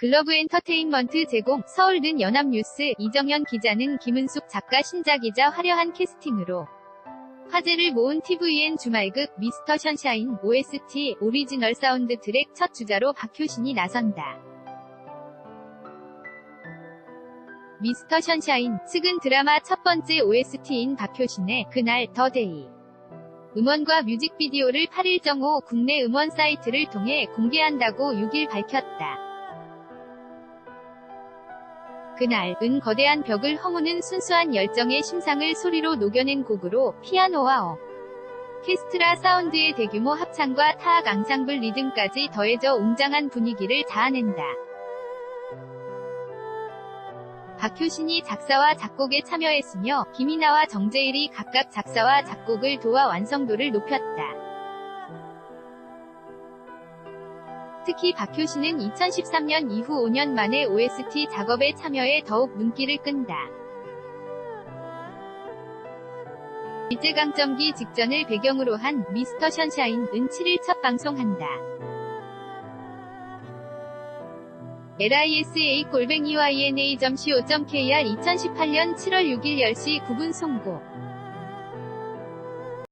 글러브 엔터테인먼트 제공 서울든 연합뉴스 이정현 기자는 김은숙 작가 신작이자 화려한 캐스팅으로 화제를 모은 TVN 주말극 미스터 션샤인 OST 오리지널 사운드 트랙 첫 주자로 박효신이 나선다. 미스터 션샤인 측은 드라마 첫 번째 OST인 박효신의 그날 더 데이 음원과 뮤직비디오를 8일 정오 국내 음원 사이트를 통해 공개한다고 6일 밝혔다. 그날 은 거대한 벽을 허무는 순수한 열정의 심상을 소리로 녹여낸 곡으로 피아노와 어 케스트라 사운드의 대규모 합창과 타악 앙상블 리듬까지 더해져 웅장한 분위기를 자아낸다. 박효신이 작사와 작곡에 참여했으며 김이나와 정재일이 각각 작사와 작곡을 도와 완성도를 높였다. 특히 박효신은 2013년 이후 5년 만에 OST 작업에 참여해 더욱 눈길을 끈다. 일제강점기 직전을 배경으로 한 미스터 션샤인은 7일 첫 방송한다. lisa-yna.co.kr 2018년 7월 6일 10시 9분 송고